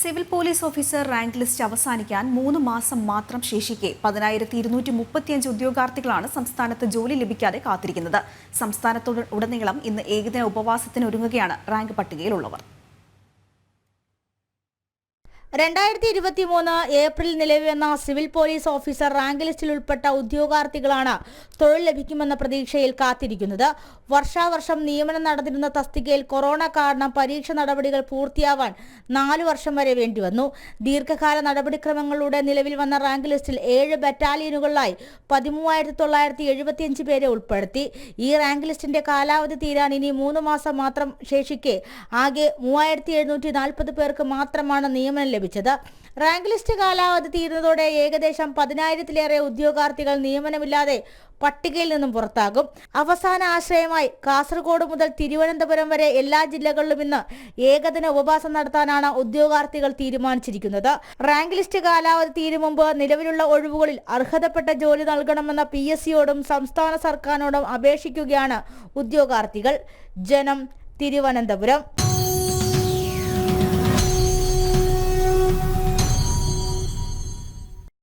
Civil police officer rank list അവസാനിക്കാൻ മൂന്ന് മാസം മാത്രം ശേഷിക്കെ പതിനായിരത്തി ഇരുന്നൂറ്റി മുപ്പത്തിയഞ്ച് ഉദ്യോഗാർത്ഥികളാണ് സംസ്ഥാനത്ത് ജോലി ലഭിക്കാതെ കാത്തിരിക്കുന്നത്. സംസ്ഥാനത്തുടനീളം ഇന്ന് ഏകദിന ഉപവാസത്തിന് ഒരുങ്ങുകയാണ് റാങ്ക് പട്ടികയിലുള്ളവർ. രണ്ടായിരത്തി ഇരുപത്തി മൂന്ന് ഏപ്രിൽ നിലവിൽ വന്ന സിവിൽ പോലീസ് ഓഫീസർ റാങ്ക് ലിസ്റ്റിൽ ഉൾപ്പെട്ട ഉദ്യോഗാർത്ഥികളാണ് തൊഴിൽ ലഭിക്കുമെന്ന പ്രതീക്ഷയിൽ കാത്തിരിക്കുന്നത്. വർഷാവർഷം നിയമനം നടന്നിരുന്ന തസ്തികയിൽ കൊറോണ കാരണം പരീക്ഷ നടപടികൾ പൂർത്തിയാവാൻ നാലു വർഷം വരെ വേണ്ടിവന്നു. ദീർഘകാല നടപടിക്രമങ്ങളിലൂടെ നിലവിൽ വന്ന റാങ്ക് ലിസ്റ്റിൽ ഏഴ് ബറ്റാലിയനുകളിലായി പതിമൂവായിരത്തി തൊള്ളായിരത്തി എഴുപത്തിയഞ്ച് പേരെ ഉൾപ്പെടുത്തി. ഈ റാങ്ക് ലിസ്റ്റിന്റെ കാലാവധി തീരാൻ ഇനി മൂന്ന് മാസം മാത്രം ശേഷിക്കെ ആകെ മൂവായിരത്തി എഴുന്നൂറ്റി നാൽപ്പത് പേർക്ക് മാത്രമാണ് നിയമനം ലഭിച്ചത് റാങ്ക് ലിസ്റ്റ് കാലാവധി തീരുന്നതോടെ ഏകദേശം പതിനായിരത്തിലേറെ ഉദ്യോഗാർത്ഥികൾ നിയമനമില്ലാതെ പട്ടികയിൽ നിന്നും പുറത്താകും. അവസാന ആശ്രയമായി കാസർഗോഡ് മുതൽ തിരുവനന്തപുരം വരെ എല്ലാ ജില്ലകളിലും ഇന്ന് ഏകദിന ഉപവാസം നടത്താനാണ് ഉദ്യോഗാർത്ഥികൾ തീരുമാനിച്ചിരിക്കുന്നത്. റാങ്ക് ലിസ്റ്റ് കാലാവധി തീരും മുമ്പ് നിലവിലുള്ള ഒഴിവുകളിൽ അർഹതപ്പെട്ട ജോലി നൽകണമെന്ന പി എസ് സിയോടും സംസ്ഥാന സർക്കാരിനോടും അപേക്ഷിക്കുകയാണ് ഉദ്യോഗാർത്ഥികൾ. ജനം തിരുവനന്തപുരം.